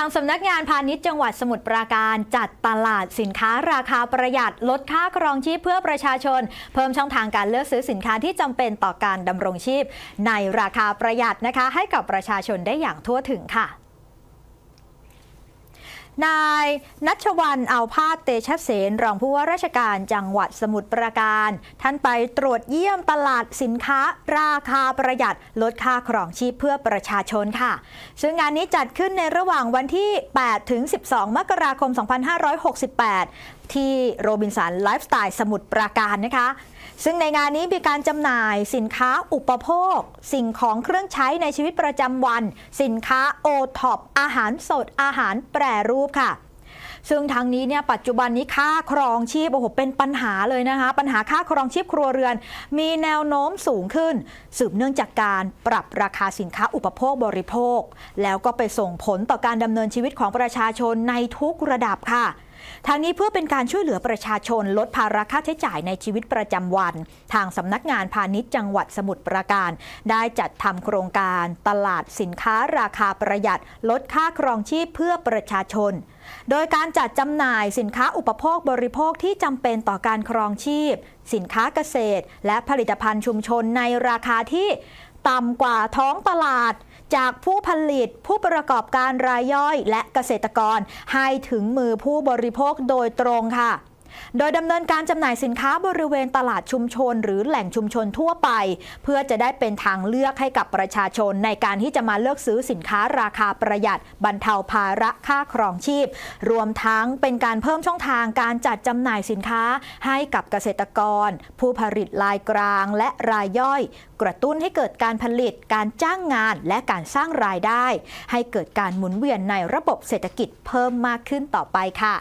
ทางสำนักงานพาณิชย์จังหวัดสมุทรปราการจัดตลาดสินค้าราคาประหยัดลดค่าครองชีพเพื่อประชาชน เพิ่มช่องทางการเลือกซื้อสินค้าที่จำเป็นต่อการดำรงชีพ ในราคาประหยัดนะคะ ให้กับประชาชนได้อย่างทั่วถึงค่ะ นายนัชวันเอาพาดเตชะเสนรองผู้ว่าราชการจังหวัดสมุทรปราการ ท่านไปตรวจเยี่ยมตลาดสินค้า ราคาประหยัดลดค่าครองชีพเพื่อประชาชนค่ะ ซึ่งงานนี้จัดขึ้นในระหว่างวันที่ 8 ถึง 12 มกราคม 2568ที่โรบินสันไลฟ์สไตล์สมุทรปราการนะคะ ซึ่งในงานนี้มีการจำหน่ายสินค้าอุปโภค สิ่งของเครื่องใช้ในชีวิตประจำวัน สินค้าโอท็อปอาหารสดอาหารแปรรูปค่ะซึ่งทางนี้เนี่ยปัจจุบันนี้ค่าครองชีพโอ้โหเป็นปัญหาเลยนะคะ ปัญหาค่าครองชีพครัวเรือน มีแนวโน้มสูงขึ้น สืบเนื่องจากการปรับราคาสินค้าอุปโภคบริโภค แล้วก็ไปส่งผลต่อการดำเนินชีวิตของประชาชนในทุกระดับค่ะ ทางนี้เพื่อเป็นการช่วยเหลือประชาชนลดภาระค่าใช้จ่ายในชีวิตประจำวัน ทางสำนักงานพาณิชย์จังหวัดสมุทรปราการ ได้จัดทำโครงการตลาดสินค้าราคาประหยัด ลดค่าครองชีพเพื่อประชาชน โดยการจัดจำหน่ายสินค้าอุปโภคบริโภคที่จำเป็นต่อการครองชีพ สินค้าเกษตร และผลิตภัณฑ์ชุมชนในราคาที่ ต่ำกว่าท้องตลาด จากผู้ผลิตผู้ประกอบการรายย่อยและเกษตรกร ให้ถึงมือผู้บริโภคโดยตรงค่ะ โดยดำเนินการจำหน่ายสินค้าบริเวณตลาดชุมชน หรือแหล่งชุมชนทั่วไป เพื่อจะได้เป็นทางเลือกให้กับประชาชน ในการที่จะมาเลือกซื้อสินค้าราคาประหยัด บรรเทาภาระค่าครองชีพ รวมทั้งเป็นการเพิ่มช่องทางการจัดจำหน่ายสินค้าให้กับเกษตรกร ผู้ผลิตรายกลางและรายย่อย กระตุ้นให้เกิดการผลิตการจ้างงานและการสร้างรายได้ ให้เกิดการหมุนเวียนในระบบเศรษฐกิจเพิ่มมากขึ้นต่อไปค่ะ